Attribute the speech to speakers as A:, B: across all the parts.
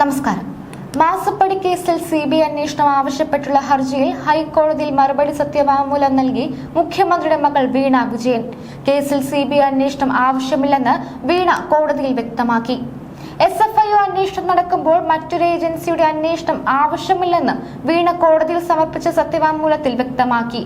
A: നമസ്കാരം. മാസപ്പടി കേസിൽ സി ബി അന്വേഷണം ആവശ്യപ്പെട്ടുള്ള ഹർജിയിൽ ഹൈക്കോടതിയിൽ മറുപടി സത്യവാങ്മൂലം നൽകി മുഖ്യമന്ത്രിയുടെ മകൾ വീണ വിജയൻ. കേസിൽ സി ബി അന്വേഷണം ആവശ്യമില്ലെന്ന് വീണ കോടതിയിൽ വ്യക്തമാക്കി. എസ് എഫ് ഒ അന്വേഷണം നടക്കുമ്പോൾ മറ്റൊരു ഏജൻസിയുടെ അന്വേഷണം ആവശ്യമില്ലെന്ന് വീണ കോടതിയിൽ സമർപ്പിച്ച സത്യവാങ്മൂലത്തിൽ വ്യക്തമാക്കി.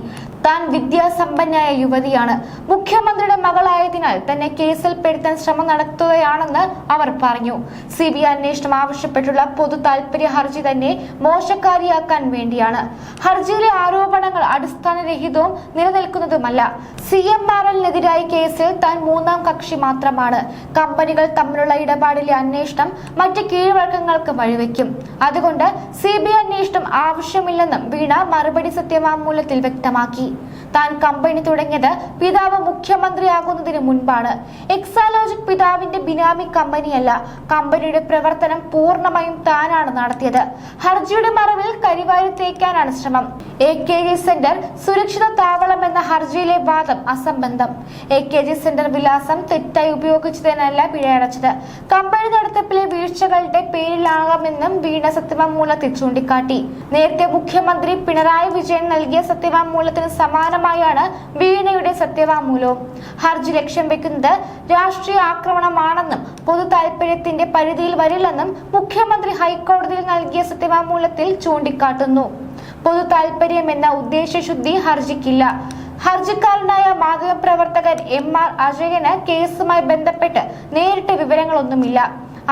A: താൻ വിദ്യാസമ്പന്നയായ യുവതിയാണ്. മുഖ്യമന്ത്രിയുടെ മകളായതിനാൽ തന്നെ കേസിൽ പെടുത്താൻ ശ്രമം നടത്തുകയാണെന്ന് അവർ പറഞ്ഞു. സി ബി ഐ അന്വേഷണം ആവശ്യപ്പെട്ടുള്ള പൊതു താൽപര്യ ഹർജി തന്നെ മോശക്കാരിയാക്കാൻ വേണ്ടിയാണ്. ഹർജിയിലെ ആരോപണങ്ങൾ അടിസ്ഥാനരഹിതവും നിലനിൽക്കുന്നതുമല്ല. സി എം ആർ എല്ലിനെതിരായ കേസിൽ താൻ മൂന്നാം കക്ഷി മാത്രമാണ്. കമ്പനികൾ തമ്മിലുള്ള ഇടപാടിലെ അന്വേഷണം മറ്റ് കീഴ്വഴക്കങ്ങൾക്ക് വഴിവെക്കും. അതുകൊണ്ട് സി ബി അന്വേഷണം ആവശ്യമില്ലെന്നും വീണ മറുപടി സത്യവാങ്മൂലത്തിൽ വ്യക്തമാക്കി. താൻ കമ്പനി തുടങ്ങിയത് പിതാവ് മുഖ്യമന്ത്രിയാകുന്നതിന് മുൻപാണ്. എക്സാലോജിക് പിതാവിന്റെ ബിനാമി കമ്പനിയല്ല. കമ്പനിയുടെ പ്രവർത്തനം പൂർണമായും താനാണ് നടത്തിയത്. ഹർജിയുടെ മറവിൽ കരിവാരി തേക്കാനാണ് ശ്രമം. എ കെ സെന്റർ സുരക്ഷിത താവളം എന്ന ഹർജിയിലെ വാദം അസംബന്ധം. എ കെ ജി സെന്റർ വിലാസം തെറ്റായി ഉപയോഗിച്ചതിനല്ല പിഴയടച്ചത്. കമ്പനി നടത്തിപ്പിലെ വീഴ്ചകളുടെ പേരിലാകാമെന്നും വീണ സത്യവാങ്മൂലത്തിൽ ചൂണ്ടിക്കാട്ടി. നേരത്തെ മുഖ്യമന്ത്രി പിണറായി വിജയൻ നൽകിയ സത്യവാങ്മൂലത്തിന് സമാനമായാണ് വീണയുടെ സത്യവാങ്മൂലവും. ഹർജി ലക്ഷ്യം വെക്കുന്നത് രാഷ്ട്രീയ ആക്രമണമാണെന്നും പൊതു താൽപര്യത്തിന്റെ പരിധിയിൽ വരില്ലെന്നും മുഖ്യമന്ത്രി ഹൈക്കോടതിയിൽ നൽകിയ സത്യവാങ്മൂലത്തിൽ ചൂണ്ടിക്കാട്ടുന്നു. പൊതു താൽപര്യം എന്ന ഉദ്ദേശശുദ്ധി ഹർജിക്കില്ല. ഹർജിക്കാരനായ മാധ്യമ പ്രവർത്തകൻ എം ആർ അജയന് കേസുമായി ബന്ധപ്പെട്ട് നേരിട്ട് വിവരങ്ങളൊന്നുമില്ല.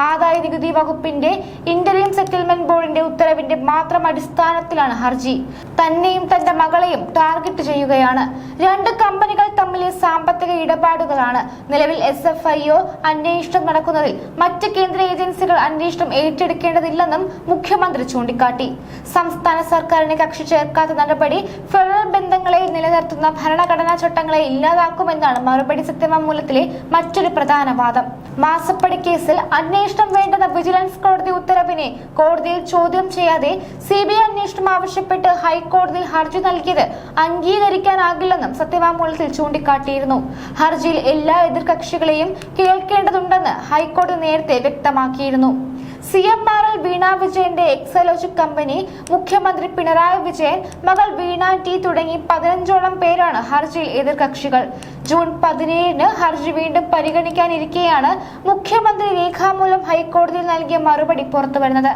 A: ആദായ നികുതി വകുപ്പിന്റെ ഇന്റർവ്യൂ സെറ്റിൽമെന്റ് ബോർഡിന്റെ ഉത്തരവിന്റെ മാത്രം അടിസ്ഥാനത്തിലാണ് ഹർജി. തന്നെയും തന്റെ മകളെയും ടാർഗറ്റ് ചെയ്യുകയാണ്. രണ്ട് കമ്പനികൾ തമ്മിലെ സാമ്പത്തിക ഇടപാടുകളാണ്. നിലവിൽ എസ് എഫ് ഐ ഒ അന്വേഷണം നടക്കുന്നതിൽ മറ്റ് കേന്ദ്ര ഏജൻസികൾ അന്വേഷണം ഏറ്റെടുക്കേണ്ടതില്ലെന്നും മുഖ്യമന്ത്രി ചൂണ്ടിക്കാട്ടി. സംസ്ഥാന സർക്കാരിനെ കക്ഷി ചേർക്കാത്ത നടപടി ഫെഡറൽ ബന്ധങ്ങളെ നിലനിർത്തുന്ന ഭരണഘടനാ ചട്ടങ്ങളെ ഇല്ലാതാക്കുമെന്നാണ് മറുപടി സത്യമൂലത്തിലെ മറ്റൊരു പ്രധാന വാദം. മാസപ്പടി കേസിൽ അന്വേഷണം വേണ്ടെന്ന വിജിലൻസ് കോടതി ഉത്തരവിനെ കോടതിയിൽ ചോദ്യം ചെയ്യാതെ സി ബി ഐ അന്വേഷണം ആവശ്യപ്പെട്ട് ഹൈക്കോടതി ഹർജി നൽകിയത് അംഗീകരിക്കാനാകില്ലെന്നും സത്യവാങ്മൂലത്തിൽ ചൂണ്ടിക്കാട്ടിയിരുന്നു. ഹർജിയിൽ എല്ലാ എതിർകക്ഷികളെയും കേൾക്കേണ്ടതുണ്ടെന്ന് ഹൈക്കോടതി നേരത്തെ വ്യക്തമാക്കിയിരുന്നു. C M R L Veena വിജയന്റെ എക്സലോജിക് കമ്പനി മുഖ്യമന്ത്രി പിണറായി വിജയൻ മകൾ വീണ ടി തുടങ്ങി പതിനഞ്ചോളം പേരാണ് ഹർജിയിൽ എതിർകക്ഷികൾ. ജൂൺ പതിനേഴിന് ഹർജി വീണ്ടും പരിഗണിക്കാനിരിക്കെയാണ് മുഖ്യമന്ത്രി രേഖാമൂലം ഹൈക്കോടതിയിൽ നൽകിയ മറുപടി പുറത്തുവരുന്നത്.